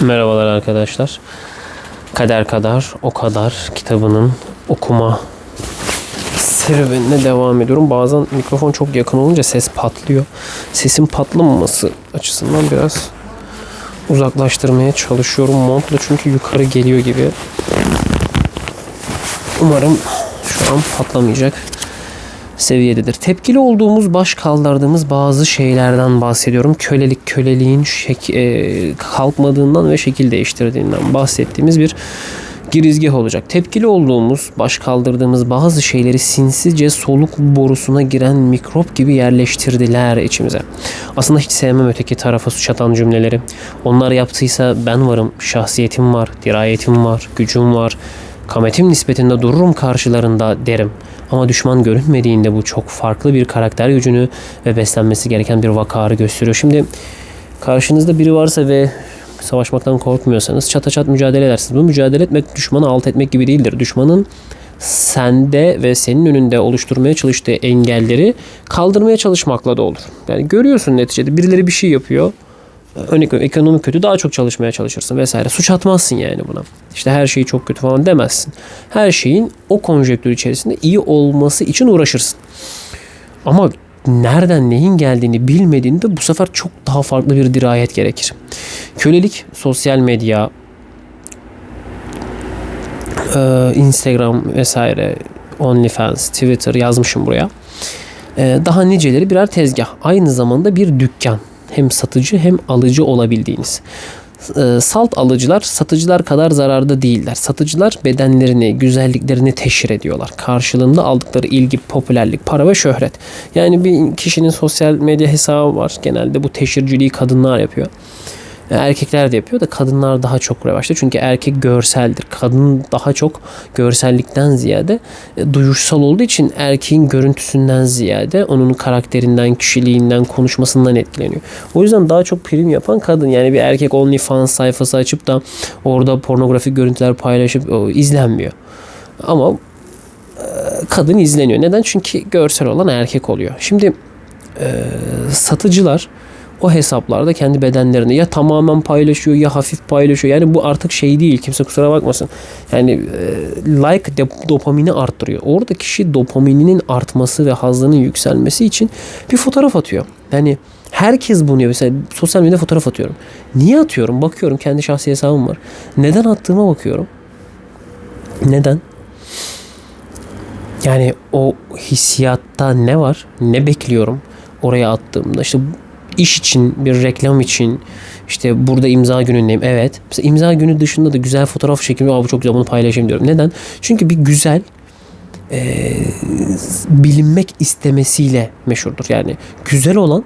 Merhabalar arkadaşlar. Kader kadar o kadar kitabının okuma serüvenine devam ediyorum. Bazen mikrofon çok yakın olunca ses patlıyor. Sesin patlamaması açısından biraz uzaklaştırmaya çalışıyorum montla çünkü yukarı geliyor gibi. Umarım şu an patlamayacak seviyededir. Tepkili olduğumuz, baş kaldırdığımız bazı şeylerden bahsediyorum. Kölelik, köleliğin şek- e, kalkmadığından ve şekil değiştirdiğinden bahsettiğimiz bir girizgah olacak. Tepkili olduğumuz, baş kaldırdığımız bazı şeyleri sinsice soluk borusuna giren mikrop gibi yerleştirdiler içimize. Aslında hiç sevmem öteki tarafa suç atan cümleleri. Onlar yaptıysa ben varım, şahsiyetim var, dirayetim var, gücüm var, kametim nispetinde dururum karşılarında derim. Ama düşman görünmediğinde bu çok farklı bir karakter gücünü ve beslenmesi gereken bir vakarı gösteriyor. Şimdi karşınızda biri varsa ve savaşmaktan korkmuyorsanız çata çat mücadele edersiniz. Bu mücadele etmek düşmanı alt etmek gibi değildir. Düşmanın sende ve senin önünde oluşturmaya çalıştığı engelleri kaldırmaya çalışmakla da olur. Yani görüyorsun neticede birileri bir şey yapıyor. Örnek ekonomi kötü daha çok çalışmaya çalışırsın vesaire. Suç atmazsın yani buna. İşte her şey çok kötü falan demezsin. Her şeyin o konjektür içerisinde iyi olması için uğraşırsın. Ama nereden neyin geldiğini bilmediğinde bu sefer çok daha farklı bir dirayet gerekir. Kölelik, sosyal medya, Instagram vesaire, OnlyFans, Twitter yazmışım buraya. Daha niceleri birer tezgah. Aynı zamanda bir dükkan. Hem satıcı hem alıcı olabildiğiniz. E, Salt alıcılar satıcılar kadar zararda değiller. Satıcılar bedenlerini, güzelliklerini teşhir ediyorlar. Karşılığında aldıkları ilgi, popülerlik, para ve şöhret. Yani bir kişinin sosyal medya hesabı var. Genelde bu teşhirciliği kadınlar yapıyor. Erkekler de yapıyor da kadınlar daha çok revaçta. Çünkü erkek görseldir. Kadın daha çok görsellikten ziyade e, duyuşsal olduğu için erkeğin görüntüsünden ziyade onun karakterinden, kişiliğinden, konuşmasından etkileniyor. O yüzden daha çok prim yapan kadın. Yani bir erkek OnlyFans sayfası açıp da orada pornografik görüntüler paylaşıp o, izlenmiyor. Ama e, kadın izleniyor. Neden? Çünkü görsel olan erkek oluyor. Şimdi e, satıcılar o hesaplarda kendi bedenlerini ya tamamen paylaşıyor ya hafif paylaşıyor. Yani bu artık şey değil. Kimse kusura bakmasın. Yani e, like de- dopamini arttırıyor. Orada kişi dopamininin artması ve hazının yükselmesi için bir fotoğraf atıyor. Yani herkes bunu yapıyor. Mesela sosyal medyada fotoğraf atıyorum. Niye atıyorum? Bakıyorum kendi şahsi hesabım var. Neden attığıma bakıyorum. Neden? Yani o hissiyatta ne var? Ne bekliyorum oraya attığımda? İşte iş için, bir reklam için, işte burada imza günündeyim. Evet. Mesela imza günü dışında da güzel fotoğraf çekimi, Aa, bu çok güzel bunu paylaşayım diyorum. Neden? Çünkü bir güzel e, bilinmek istemesiyle meşhurdur. Yani güzel olan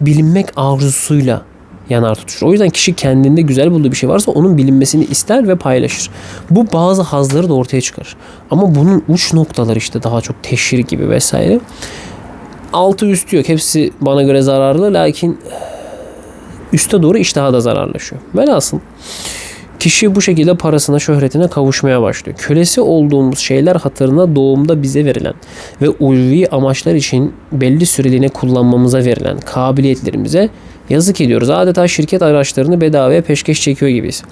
bilinmek arzusuyla yanar tutuşur. O yüzden kişi kendinde güzel bulduğu bir şey varsa onun bilinmesini ister ve paylaşır. Bu bazı hazları da ortaya çıkarır. Ama bunun uç noktaları işte daha çok teşhir gibi vesaire. Altı üstü yok. Hepsi bana göre zararlı. Lakin üste doğru iş daha da zararlaşıyor. Velhasıl kişi bu şekilde parasına, şöhretine kavuşmaya başlıyor. Kölesi olduğumuz şeyler hatırına doğumda bize verilen ve ulvi amaçlar için belli süreliğine kullanmamıza verilen kabiliyetlerimize yazık ediyoruz. Adeta şirket araçlarını bedavaya peşkeş çekiyor gibiyiz.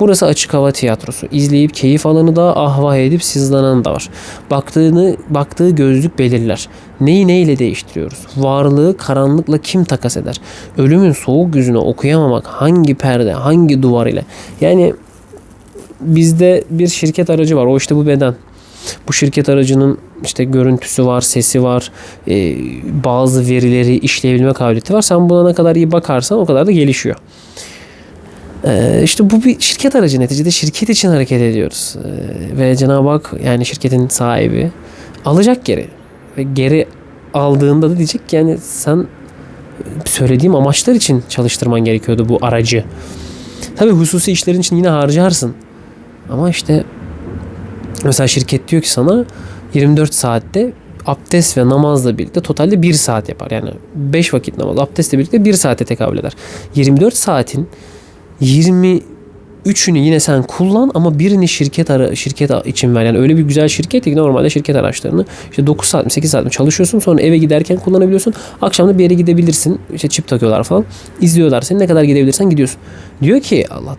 Burası açık hava tiyatrosu. İzleyip keyif alanı da ahvah edip sızlanan da var. Baktığını, baktığı gözlük belirler. Neyi neyle değiştiriyoruz? Varlığı karanlıkla kim takas eder? Ölümün soğuk yüzünü okuyamamak hangi perde, hangi duvar ile? Yani bizde bir şirket aracı var. O işte bu beden. Bu şirket aracının işte görüntüsü var, sesi var, e, bazı verileri işleyebilme kabiliyeti var. Sen buna ne kadar iyi bakarsan o kadar da gelişiyor. E, işte bu bir şirket aracı neticede şirket için hareket ediyoruz. E, ve Cenab-ı Hak yani şirketin sahibi alacak geri. Ve geri aldığında da diyecek ki yani sen söylediğim amaçlar için çalıştırman gerekiyordu bu aracı. Tabii hususi işlerin için yine harcarsın. Ama işte mesela şirket diyor ki sana 24 saatte abdest ve namazla birlikte totalde 1 saat yapar. Yani 5 vakit namaz abdestle birlikte 1 saate tekabül eder. 24 saatin üçünü yine sen kullan ama birini şirket ara, şirket için ver. Yani öyle bir güzel şirket ki normalde şirket araçlarını işte 9 saat mi 8 saat mi çalışıyorsun sonra eve giderken kullanabiliyorsun. Akşam da bir yere gidebilirsin. İşte çip takıyorlar falan. İzliyorlar seni ne kadar gidebilirsen gidiyorsun. Diyor ki Allah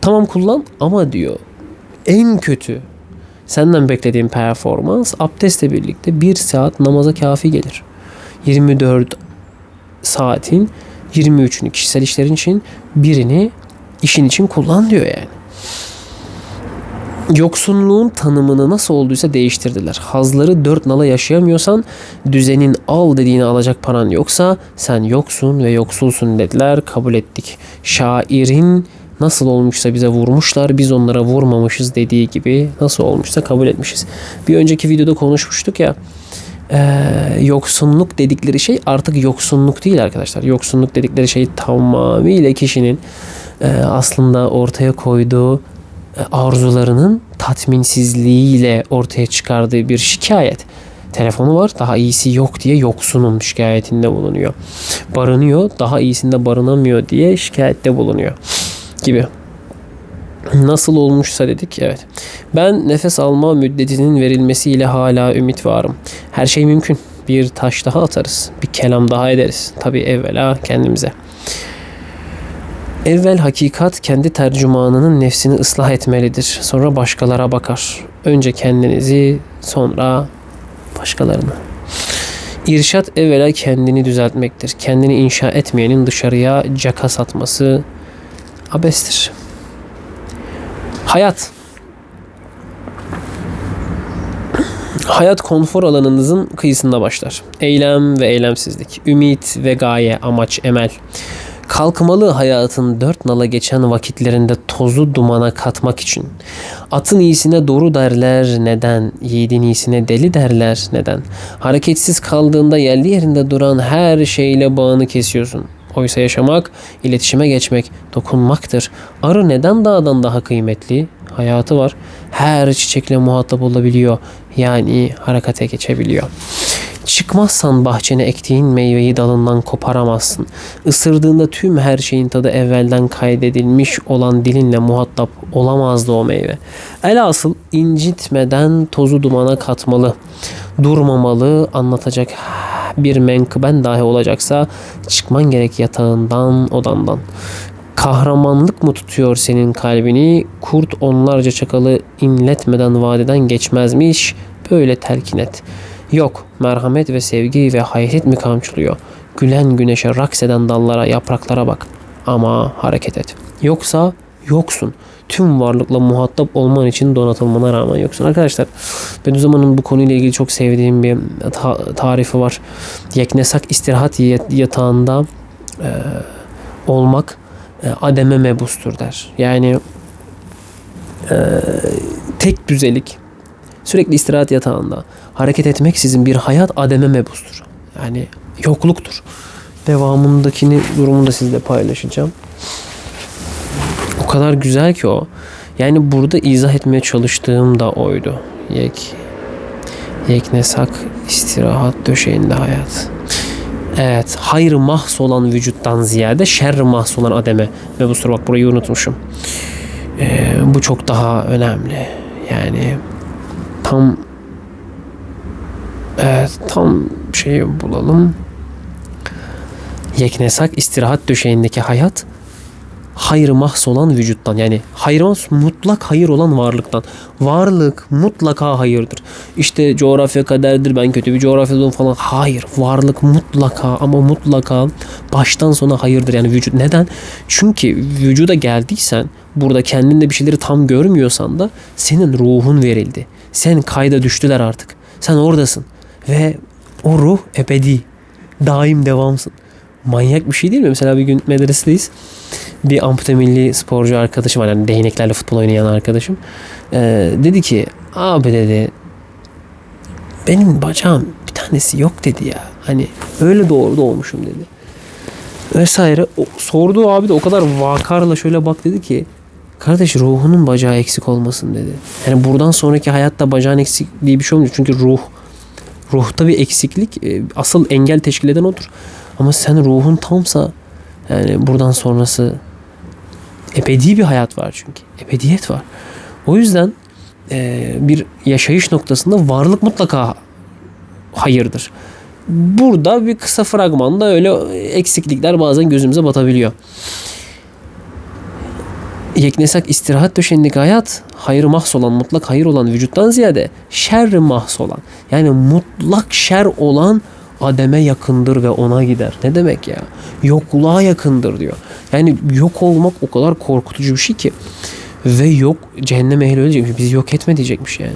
tamam kullan ama diyor en kötü senden beklediğim performans abdestle birlikte 1 saat namaza kafi gelir. 24 saatin 23'ünü kişisel işlerin için birini işin için kullan diyor yani. Yoksunluğun tanımını nasıl olduysa değiştirdiler. Hazları dört nala yaşayamıyorsan düzenin al dediğini alacak paran yoksa sen yoksun ve yoksulsun dediler kabul ettik. Şairin nasıl olmuşsa bize vurmuşlar biz onlara vurmamışız dediği gibi nasıl olmuşsa kabul etmişiz. Bir önceki videoda konuşmuştuk ya e, yoksunluk dedikleri şey artık yoksunluk değil arkadaşlar. Yoksunluk dedikleri şey tamamıyla kişinin e, aslında ortaya koyduğu arzularının tatminsizliğiyle ortaya çıkardığı bir şikayet. Telefonu var daha iyisi yok diye yoksunum şikayetinde bulunuyor. Barınıyor daha iyisinde barınamıyor diye şikayette bulunuyor gibi. Nasıl olmuşsa dedik evet. Ben nefes alma müddetinin verilmesiyle hala ümit varım. Her şey mümkün. Bir taş daha atarız. Bir kelam daha ederiz. Tabi evvela kendimize. Evvel hakikat kendi tercümanının nefsini ıslah etmelidir. Sonra başkalara bakar. Önce kendinizi sonra başkalarını. İrşat evvela kendini düzeltmektir. Kendini inşa etmeyenin dışarıya caka satması abestir. Hayat. Hayat konfor alanınızın kıyısında başlar. Eylem ve eylemsizlik, ümit ve gaye, amaç, emel. Kalkmalı hayatın dört nala geçen vakitlerinde tozu dumana katmak için. Atın iyisine doğru derler neden? Yiğidin iyisine deli derler neden? Hareketsiz kaldığında yerli yerinde duran her şeyle bağını kesiyorsun. Oysa yaşamak, iletişime geçmek, dokunmaktır. Arı neden dağdan daha kıymetli? Hayatı var. Her çiçekle muhatap olabiliyor. Yani harekete geçebiliyor. Çıkmazsan bahçene ektiğin meyveyi dalından koparamazsın. Isırdığında tüm her şeyin tadı evvelden kaydedilmiş olan dilinle muhatap olamazdı o meyve. Elasıl incitmeden tozu dumana katmalı. Durmamalı, anlatacak bir menkıben dahi olacaksa çıkman gerek yatağından, odandan. Kahramanlık mı tutuyor senin kalbini? Kurt onlarca çakalı inletmeden vadeden geçmezmiş. Böyle telkin et. Yok, merhamet ve sevgi ve hayret mi kamçılıyor? Gülen güneşe raks eden dallara, yapraklara bak. Ama hareket et. Yoksa yoksun. Tüm varlıkla muhatap olman için donatılmana rağmen yoksun. Arkadaşlar Bediüzzaman'ın bu konuyla ilgili çok sevdiğim bir ta- tarifi var. Yeknesak istirahat yatağında e, olmak ademe mebustur der. Yani e, tek düzelik sürekli istirahat yatağında hareket etmek sizin bir hayat ademe mebustur. Yani yokluktur. Devamındakini durumunu da sizle paylaşacağım. O kadar güzel ki o. Yani burada izah etmeye çalıştığım da oydu. Yek yeknesak istirahat döşeğinde hayat. Evet, hayır mahs olan vücuttan ziyade şer mahs olan ademe. Ve bu soru bak burayı unutmuşum. Ee, bu çok daha önemli. Yani tam evet tam şeyi bulalım. Yeknesak istirahat döşeğindeki hayat hayır mahs olan vücuttan yani hayır mutlak hayır olan varlıktan. Varlık mutlaka hayırdır. İşte coğrafya kaderdir ben kötü bir coğrafyadan falan. Hayır varlık mutlaka ama mutlaka baştan sona hayırdır yani vücut. Neden? Çünkü vücuda geldiysen burada kendinde bir şeyleri tam görmüyorsan da senin ruhun verildi. Sen kayda düştüler artık. Sen oradasın ve o ruh ebedi. Daim devamsın manyak bir şey değil mi? Mesela bir gün medresedeyiz. Bir ampute milli sporcu arkadaşım var. Yani değneklerle futbol oynayan arkadaşım. Ee, dedi ki abi dedi benim bacağım bir tanesi yok dedi ya. Hani öyle doğru doğmuşum dedi. Vesaire. O, sordu abi de o kadar vakarla şöyle bak dedi ki kardeş ruhunun bacağı eksik olmasın dedi. Yani buradan sonraki hayatta bacağın eksik diye bir şey olmuyor. Çünkü ruh ruhta bir eksiklik e, asıl engel teşkil eden odur. Ama sen ruhun tamsa yani buradan sonrası Ebedi bir hayat var çünkü. Ebediyet var. O yüzden e, bir yaşayış noktasında varlık mutlaka hayırdır. Burada bir kısa fragmanda öyle eksiklikler bazen gözümüze batabiliyor. Yeknesak istirahat döşeğindeki hayat hayırı mahs olan, mutlak hayır olan vücuttan ziyade şerri mahs olan. Yani mutlak şer olan Adem'e yakındır ve ona gider. Ne demek ya? Yokluğa yakındır diyor. Yani yok olmak o kadar korkutucu bir şey ki. Ve yok cehennem ehli öyle diyecekmiş. Bizi yok etme diyecekmiş yani.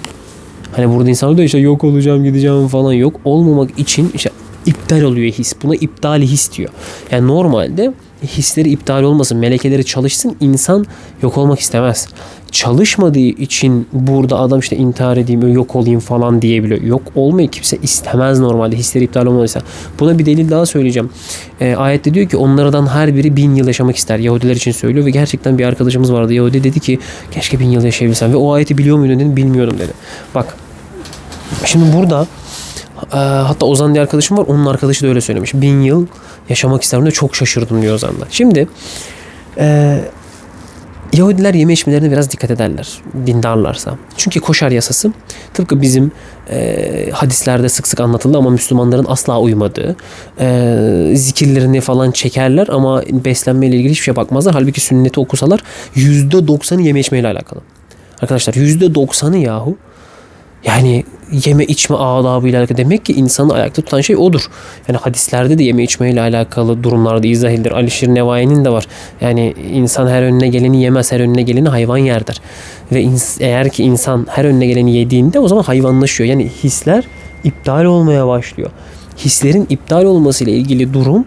Hani burada insanlar da işte yok olacağım gideceğim falan yok olmamak için işte iptal oluyor his. Buna iptali his diyor. Yani normalde hisleri iptal olmasın, melekeleri çalışsın insan yok olmak istemez. Çalışmadığı için burada adam işte intihar edeyim, yok olayım falan diyebiliyor. Yok olmayı kimse istemez normalde hisleri iptal olmadıysa. Buna bir delil daha söyleyeceğim. E, ayette diyor ki onlardan her biri bin yıl yaşamak ister. Yahudiler için söylüyor ve gerçekten bir arkadaşımız vardı. Yahudi dedi ki keşke bin yıl yaşayabilsem ve o ayeti biliyor muydun dedim bilmiyordum dedi. Bak Şimdi burada e, hatta Ozan diye arkadaşım var. Onun arkadaşı da öyle söylemiş. Bin yıl yaşamak isterim de çok şaşırdım diyor Ozan da. Şimdi e, Yahudiler yeme içmelerine biraz dikkat ederler. Dindarlarsa. Çünkü koşar yasası tıpkı bizim e, hadislerde sık sık anlatıldı ama Müslümanların asla uymadığı. E, zikirlerini falan çekerler ama beslenmeyle ilgili hiçbir şey bakmazlar. Halbuki sünneti okusalar %90'ı yeme içmeyle alakalı. Arkadaşlar %90'ı yahu yani yeme içme adabıyla alakalı. Demek ki insanı ayakta tutan şey odur. Yani hadislerde de yeme içmeyle alakalı durumlarda izah edilir. Alişir Nevai'nin de var. Yani insan her önüne geleni yemez, her önüne geleni hayvan yerdir. Ve ins- eğer ki insan her önüne geleni yediğinde o zaman hayvanlaşıyor. Yani hisler iptal olmaya başlıyor. Hislerin iptal olmasıyla ilgili durum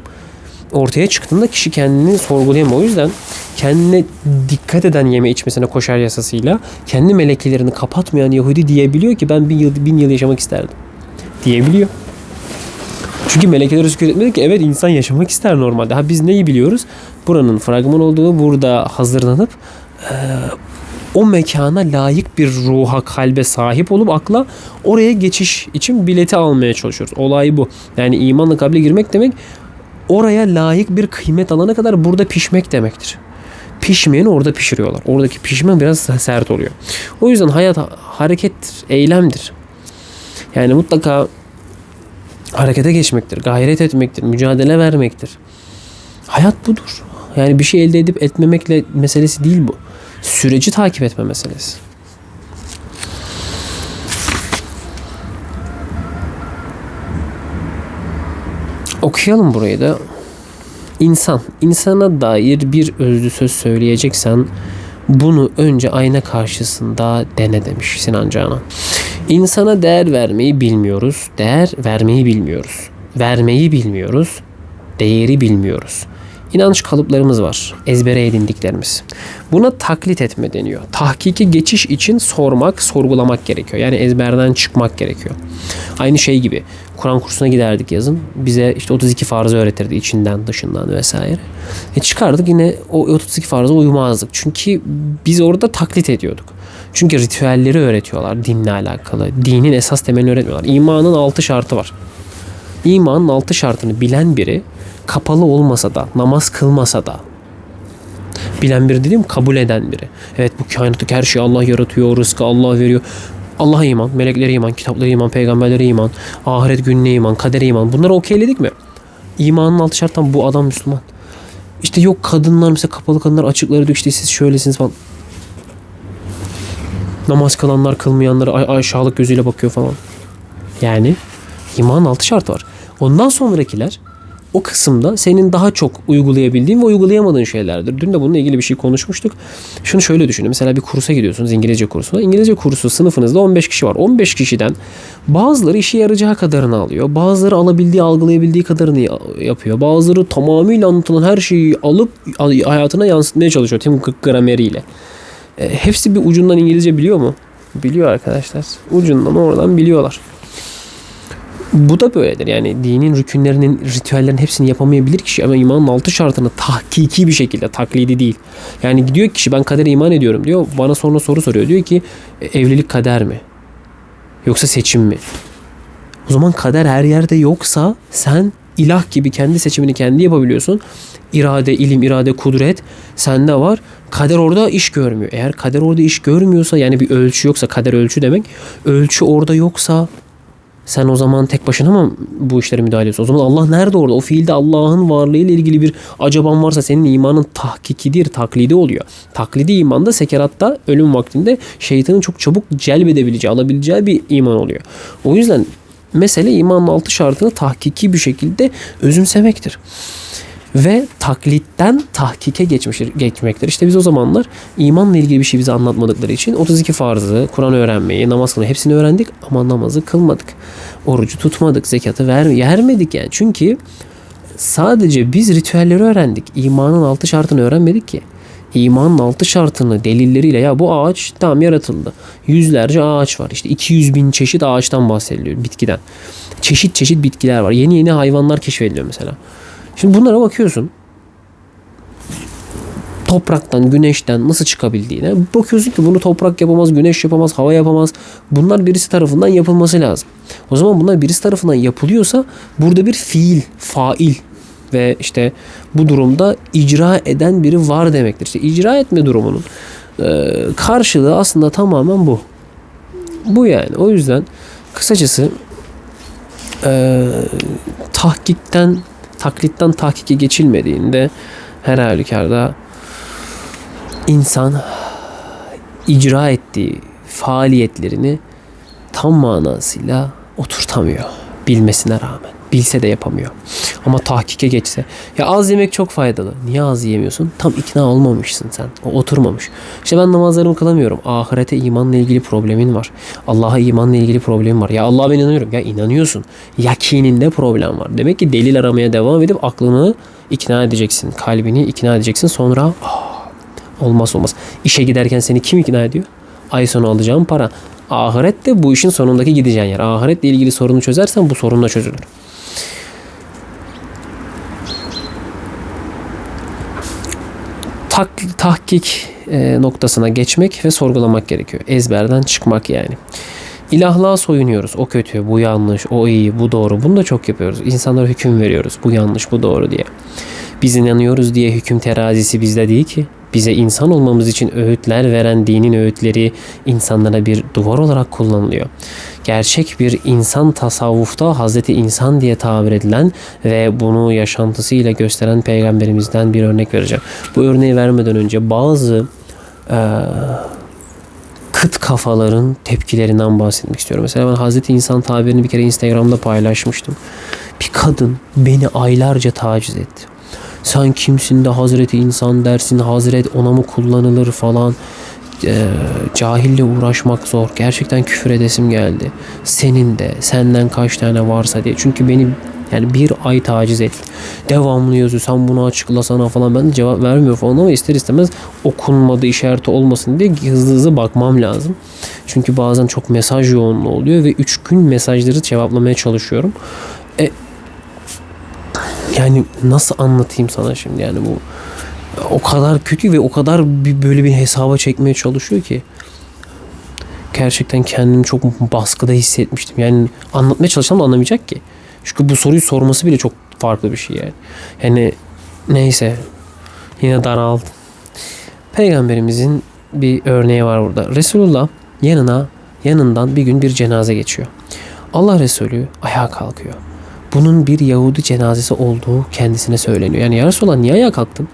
ortaya çıktığında kişi kendini sorgulayamıyor. O yüzden kendine dikkat eden yeme içmesine koşar yasasıyla kendi melekelerini kapatmayan Yahudi diyebiliyor ki ben bin yıl, bin yıl yaşamak isterdim. Diyebiliyor. Çünkü melekeleri sükut etmedi ki evet insan yaşamak ister normalde. Ha biz neyi biliyoruz? Buranın fragman olduğu burada hazırlanıp eee, o mekana layık bir ruha, kalbe sahip olup akla oraya geçiş için bileti almaya çalışıyoruz. Olay bu. Yani imanla kalbe girmek demek oraya layık bir kıymet alana kadar burada pişmek demektir. Pişmeyeni orada pişiriyorlar. Oradaki pişme biraz sert oluyor. O yüzden hayat harekettir, eylemdir. Yani mutlaka harekete geçmektir, gayret etmektir, mücadele vermektir. Hayat budur. Yani bir şey elde edip etmemekle meselesi değil bu. Süreci takip etme meselesi. Okuyalım burayı da. İnsan, insana dair bir özlü söz söyleyeceksen bunu önce ayna karşısında dene demiş Sinan Canan. İnsana değer vermeyi bilmiyoruz, değer vermeyi bilmiyoruz. Vermeyi bilmiyoruz, değeri bilmiyoruz. İnanç kalıplarımız var, ezbere edindiklerimiz. Buna taklit etme deniyor. Tahkiki geçiş için sormak, sorgulamak gerekiyor. Yani ezberden çıkmak gerekiyor. Aynı şey gibi. Kur'an kursuna giderdik yazın. Bize işte 32 farzı öğretirdi içinden, dışından vesaire. E çıkardık yine o 32 farza uymazdık. Çünkü biz orada taklit ediyorduk. Çünkü ritüelleri öğretiyorlar dinle alakalı. Dinin esas temelini öğretmiyorlar. İmanın altı şartı var. İmanın altı şartını bilen biri kapalı olmasa da, namaz kılmasa da bilen biri dediğim kabul eden biri. Evet bu kainattaki her şeyi Allah yaratıyor, rızkı Allah veriyor. Allah'a iman, meleklere iman, kitaplara iman, peygamberlere iman, ahiret gününe iman, kadere iman. Bunları okeyledik mi? İmanın altı şarttan bu adam Müslüman. İşte yok kadınlar mesela kapalı kadınlar açıkları diyor işte siz şöylesiniz falan. Namaz kılanlar kılmayanlara ay- aşağılık gözüyle bakıyor falan. Yani imanın altı şartı var. Ondan sonrakiler o kısımda senin daha çok uygulayabildiğin ve uygulayamadığın şeylerdir. Dün de bununla ilgili bir şey konuşmuştuk. Şunu şöyle düşünün. Mesela bir kursa gidiyorsunuz İngilizce kursuna. İngilizce kursu sınıfınızda 15 kişi var. 15 kişiden bazıları işe yarayacağı kadarını alıyor. Bazıları alabildiği, algılayabildiği kadarını ya- yapıyor. Bazıları tamamıyla anlatılan her şeyi alıp hayatına yansıtmaya çalışıyor. Tim Cook grameriyle. E, hepsi bir ucundan İngilizce biliyor mu? Biliyor arkadaşlar. Ucundan oradan biliyorlar. Bu da böyledir. Yani dinin rükünlerinin, ritüellerin hepsini yapamayabilir kişi ama imanın altı şartını tahkiki bir şekilde, taklidi değil. Yani gidiyor kişi ben kadere iman ediyorum diyor. Bana sonra soru soruyor. Diyor ki "E, evlilik kader mi? Yoksa seçim mi? O zaman kader her yerde yoksa sen ilah gibi kendi seçimini kendi yapabiliyorsun. İrade, ilim, irade, kudret sende var. Kader orada iş görmüyor. Eğer kader orada iş görmüyorsa yani bir ölçü yoksa kader ölçü demek. Ölçü orada yoksa sen o zaman tek başına mı bu işlere müdahale ediyorsun? O zaman Allah nerede orada? O fiilde Allah'ın varlığıyla ilgili bir acaban varsa senin imanın tahkikidir, taklidi oluyor. Taklidi imanda sekeratta ölüm vaktinde şeytanın çok çabuk celbedebileceği, alabileceği bir iman oluyor. O yüzden mesele imanın altı şartını tahkiki bir şekilde özümsemektir ve taklitten tahkike geçmiştir, geçmektir. İşte biz o zamanlar imanla ilgili bir şey bize anlatmadıkları için 32 farzı, Kur'an öğrenmeyi, namaz kılmayı hepsini öğrendik ama namazı kılmadık. Orucu tutmadık, zekatı ver, vermedik yani. Çünkü sadece biz ritüelleri öğrendik. İmanın altı şartını öğrenmedik ki. İmanın altı şartını delilleriyle ya bu ağaç tam yaratıldı. Yüzlerce ağaç var. İşte 200 bin çeşit ağaçtan bahsediliyor bitkiden. Çeşit çeşit bitkiler var. Yeni yeni hayvanlar keşfediliyor mesela. Şimdi bunlara bakıyorsun. Topraktan, güneşten nasıl çıkabildiğine bakıyorsun ki bunu toprak yapamaz, güneş yapamaz, hava yapamaz. Bunlar birisi tarafından yapılması lazım. O zaman bunlar birisi tarafından yapılıyorsa burada bir fiil, fail ve işte bu durumda icra eden biri var demektir. İşte icra etme durumunun e, karşılığı aslında tamamen bu. Bu yani. O yüzden kısacası e, tahkikten taklitten tahkike geçilmediğinde her halükarda insan icra ettiği faaliyetlerini tam manasıyla oturtamıyor bilmesine rağmen. Bilse de yapamıyor. Ama tahkike geçse. Ya az yemek çok faydalı. Niye az yemiyorsun? Tam ikna olmamışsın sen. O oturmamış. İşte ben namazlarımı kılamıyorum. Ahirete imanla ilgili problemin var. Allah'a imanla ilgili problemin var. Ya Allah'a ben inanıyorum. Ya inanıyorsun. Yakininde problem var. Demek ki delil aramaya devam edip aklını ikna edeceksin. Kalbini ikna edeceksin. Sonra ah, olmaz olmaz. İşe giderken seni kim ikna ediyor? Ay sonu alacağım para. Ahiret de bu işin sonundaki gideceğin yer. Ahiretle ilgili sorunu çözersen bu sorun da çözülür. tak, tahkik e, noktasına geçmek ve sorgulamak gerekiyor. Ezberden çıkmak yani. İlahlığa soyunuyoruz. O kötü, bu yanlış, o iyi, bu doğru. Bunu da çok yapıyoruz. İnsanlara hüküm veriyoruz. Bu yanlış, bu doğru diye. Biz inanıyoruz diye hüküm terazisi bizde değil ki. Bize insan olmamız için öğütler veren dinin öğütleri insanlara bir duvar olarak kullanılıyor. Gerçek bir insan tasavvufta Hazreti İnsan diye tabir edilen ve bunu yaşantısıyla gösteren peygamberimizden bir örnek vereceğim. Bu örneği vermeden önce bazı e, kıt kafaların tepkilerinden bahsetmek istiyorum. Mesela ben Hazreti İnsan tabirini bir kere Instagram'da paylaşmıştım. Bir kadın beni aylarca taciz etti. Sen kimsin de Hazreti insan dersin, Hazret ona mı kullanılır falan. E, cahille uğraşmak zor. Gerçekten küfür edesim geldi. Senin de senden kaç tane varsa diye. Çünkü beni yani bir ay taciz etti. Devamlı yazıyor. Sen bunu açıklasana falan. Ben de cevap vermiyor falan ama ister istemez okunmadı işareti olmasın diye hızlı hızlı bakmam lazım. Çünkü bazen çok mesaj yoğunluğu oluyor ve 3 gün mesajları cevaplamaya çalışıyorum. E, yani nasıl anlatayım sana şimdi yani bu o kadar kötü ve o kadar bir, böyle bir hesaba çekmeye çalışıyor ki gerçekten kendimi çok baskıda hissetmiştim. Yani anlatmaya çalışsam da anlamayacak ki. Çünkü bu soruyu sorması bile çok farklı bir şey yani. Yani neyse yine daraldım. Peygamberimizin bir örneği var burada. Resulullah yanına yanından bir gün bir cenaze geçiyor. Allah Resulü ayağa kalkıyor bunun bir Yahudi cenazesi olduğu kendisine söyleniyor. Yani ya Resulallah niye ayağa kalktın?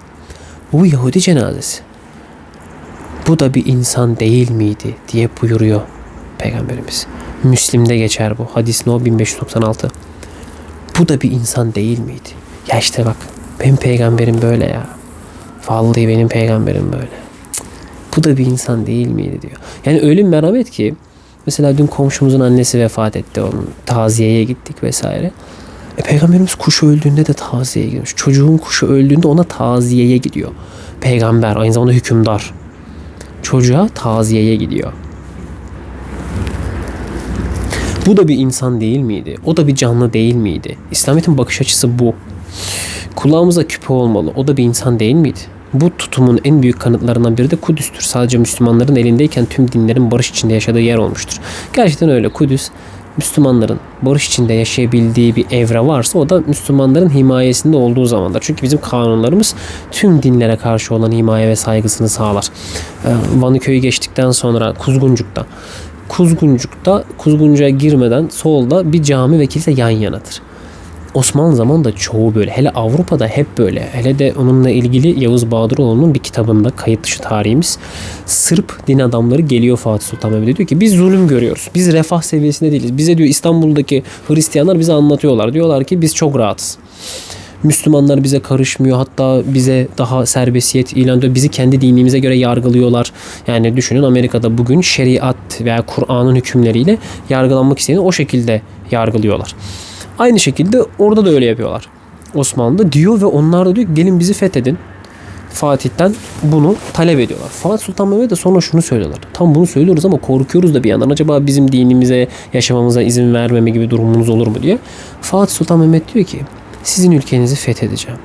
Bu Yahudi cenazesi. Bu da bir insan değil miydi diye buyuruyor Peygamberimiz. Müslim'de geçer bu. Hadis no 1596. Bu da bir insan değil miydi? Ya işte bak benim peygamberim böyle ya. Vallahi benim peygamberim böyle. bu da bir insan değil miydi diyor. Yani bir merhamet ki mesela dün komşumuzun annesi vefat etti. Onun taziyeye gittik vesaire. E, Peygamberimiz kuşu öldüğünde de taziyeye gidiyor. Çocuğun kuşu öldüğünde ona taziyeye gidiyor. Peygamber aynı zamanda hükümdar. Çocuğa taziyeye gidiyor. Bu da bir insan değil miydi? O da bir canlı değil miydi? İslamiyet'in bakış açısı bu. Kulağımıza küpe olmalı. O da bir insan değil miydi? Bu tutumun en büyük kanıtlarından biri de Kudüs'tür. Sadece Müslümanların elindeyken tüm dinlerin barış içinde yaşadığı yer olmuştur. Gerçekten öyle. Kudüs Müslümanların barış içinde yaşayabildiği bir evre varsa o da Müslümanların himayesinde olduğu zamandır. Çünkü bizim kanunlarımız tüm dinlere karşı olan himaye ve saygısını sağlar. Ee, Vanıköy'ü geçtikten sonra Kuzguncuk'ta Kuzguncuk'ta Kuzguncuk'a girmeden solda bir cami ve kilise yan yanadır. Osmanlı zamanında çoğu böyle. Hele Avrupa'da hep böyle. Hele de onunla ilgili Yavuz Bahadıroğlu'nun bir kitabında kayıt dışı tarihimiz Sırp din adamları geliyor Fatih Sultan Mehmet'e diyor ki biz zulüm görüyoruz. Biz refah seviyesinde değiliz. Bize diyor İstanbul'daki Hristiyanlar bize anlatıyorlar. Diyorlar ki biz çok rahatız. Müslümanlar bize karışmıyor. Hatta bize daha serbestiyet ilan ediyor. Bizi kendi dinimize göre yargılıyorlar. Yani düşünün Amerika'da bugün şeriat veya Kur'an'ın hükümleriyle yargılanmak isteyeni o şekilde yargılıyorlar. Aynı şekilde orada da öyle yapıyorlar. Osmanlı'da diyor ve onlar da diyor ki, gelin bizi fethedin. Fatih'ten bunu talep ediyorlar. Fatih Sultan Mehmet de sonra şunu söylüyorlar. Tam bunu söylüyoruz ama korkuyoruz da bir yandan. Acaba bizim dinimize, yaşamamıza izin vermeme gibi durumunuz olur mu diye. Fatih Sultan Mehmet diyor ki sizin ülkenizi fethedeceğim.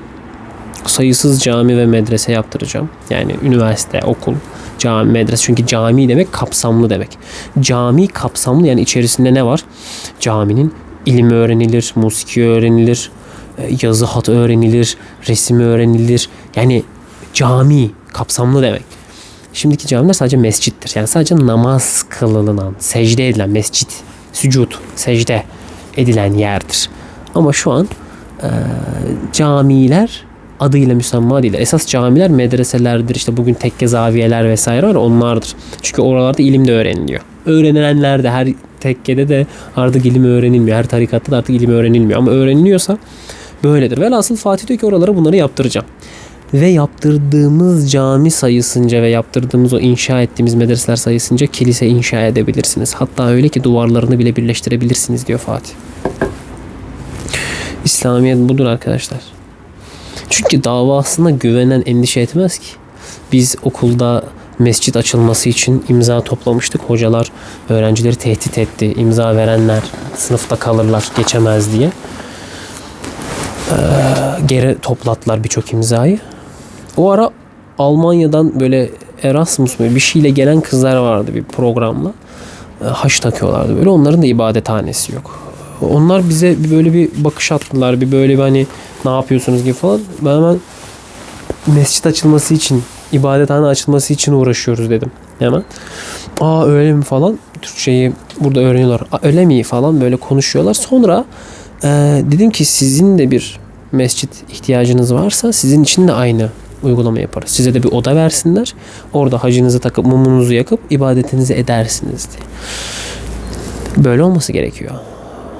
Sayısız cami ve medrese yaptıracağım. Yani üniversite, okul, cami, medrese. Çünkü cami demek kapsamlı demek. Cami kapsamlı yani içerisinde ne var? Caminin ilim öğrenilir, musiki öğrenilir, e, yazı hat öğrenilir, resim öğrenilir. Yani cami kapsamlı demek. Şimdiki camiler sadece mescittir. Yani sadece namaz kılınan, secde edilen mescit, sücud, secde edilen yerdir. Ama şu an e, camiler adıyla müsemma değil. Esas camiler medreselerdir. İşte bugün tekke zaviyeler vesaire var onlardır. Çünkü oralarda ilim de öğreniliyor. Öğrenilenler de her tekkede de artık ilim öğrenilmiyor. Her tarikatta da artık ilim öğrenilmiyor. Ama öğreniliyorsa böyledir. Velhasıl Fatih diyor ki oralara bunları yaptıracağım. Ve yaptırdığımız cami sayısınca ve yaptırdığımız o inşa ettiğimiz medreseler sayısınca kilise inşa edebilirsiniz. Hatta öyle ki duvarlarını bile birleştirebilirsiniz diyor Fatih. İslamiyet budur arkadaşlar. Çünkü davasına güvenen endişe etmez ki. Biz okulda mescit açılması için imza toplamıştık. Hocalar öğrencileri tehdit etti. İmza verenler sınıfta kalırlar, geçemez diye. Ee, geri toplattılar birçok imzayı. O ara Almanya'dan böyle Erasmus mu bir şeyle gelen kızlar vardı bir programla. Ee, haş takıyorlardı böyle. Onların da ibadethanesi yok. Onlar bize böyle bir bakış attılar. Bir böyle bir hani ne yapıyorsunuz gibi falan. Ben hemen mescit açılması için, ibadethane açılması için uğraşıyoruz dedim. Hemen. Aa öyle mi falan. Türkçeyi burada öğreniyorlar. Aa, öyle mi falan böyle konuşuyorlar. Sonra e, dedim ki sizin de bir mescit ihtiyacınız varsa sizin için de aynı uygulama yaparız. Size de bir oda versinler. Orada hacınızı takıp mumunuzu yakıp ibadetinizi edersiniz diye. Böyle olması gerekiyor.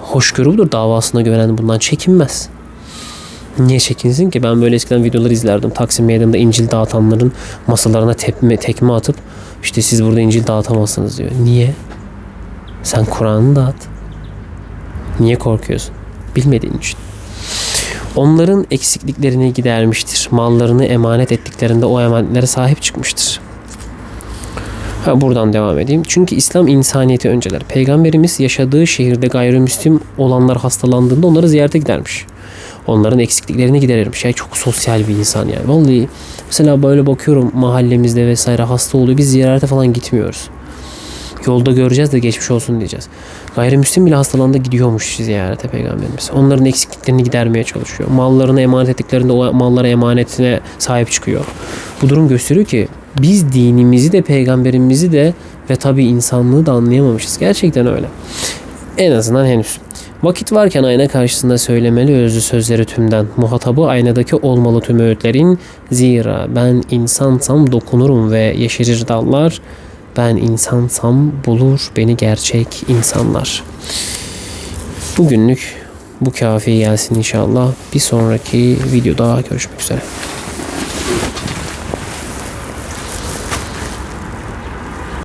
Hoşgörü budur. Davasına güvenen bundan çekinmez. Niye çekinsin ki? Ben böyle eskiden videolar izlerdim. Taksim Meydanı'nda İncil dağıtanların masalarına tepme, tekme atıp işte siz burada İncil dağıtamazsınız diyor. Niye? Sen Kur'an'ı dağıt. Niye korkuyorsun? Bilmediğin için. Onların eksikliklerini gidermiştir. Mallarını emanet ettiklerinde o emanetlere sahip çıkmıştır. Ha, buradan devam edeyim. Çünkü İslam insaniyeti önceler. Peygamberimiz yaşadığı şehirde gayrimüslim olanlar hastalandığında onları ziyarete gidermiş. Onların eksikliklerini giderirmiş. Yani çok sosyal bir insan yani. Vallahi mesela böyle bakıyorum mahallemizde vesaire hasta oluyor. Biz ziyarete falan gitmiyoruz. Yolda göreceğiz de geçmiş olsun diyeceğiz. Gayrimüslim bile hastalandı gidiyormuş ziyarete peygamberimiz. Onların eksikliklerini gidermeye çalışıyor. Mallarını emanet ettiklerinde o mallara emanetine sahip çıkıyor. Bu durum gösteriyor ki biz dinimizi de peygamberimizi de ve tabi insanlığı da anlayamamışız. Gerçekten öyle. En azından henüz. Vakit varken ayna karşısında söylemeli özlü sözleri tümden. Muhatabı aynadaki olmalı tüm öğütlerin. Zira ben insansam dokunurum ve yeşerir dallar. Ben insansam bulur beni gerçek insanlar. Bugünlük bu kafi gelsin inşallah. Bir sonraki videoda görüşmek üzere.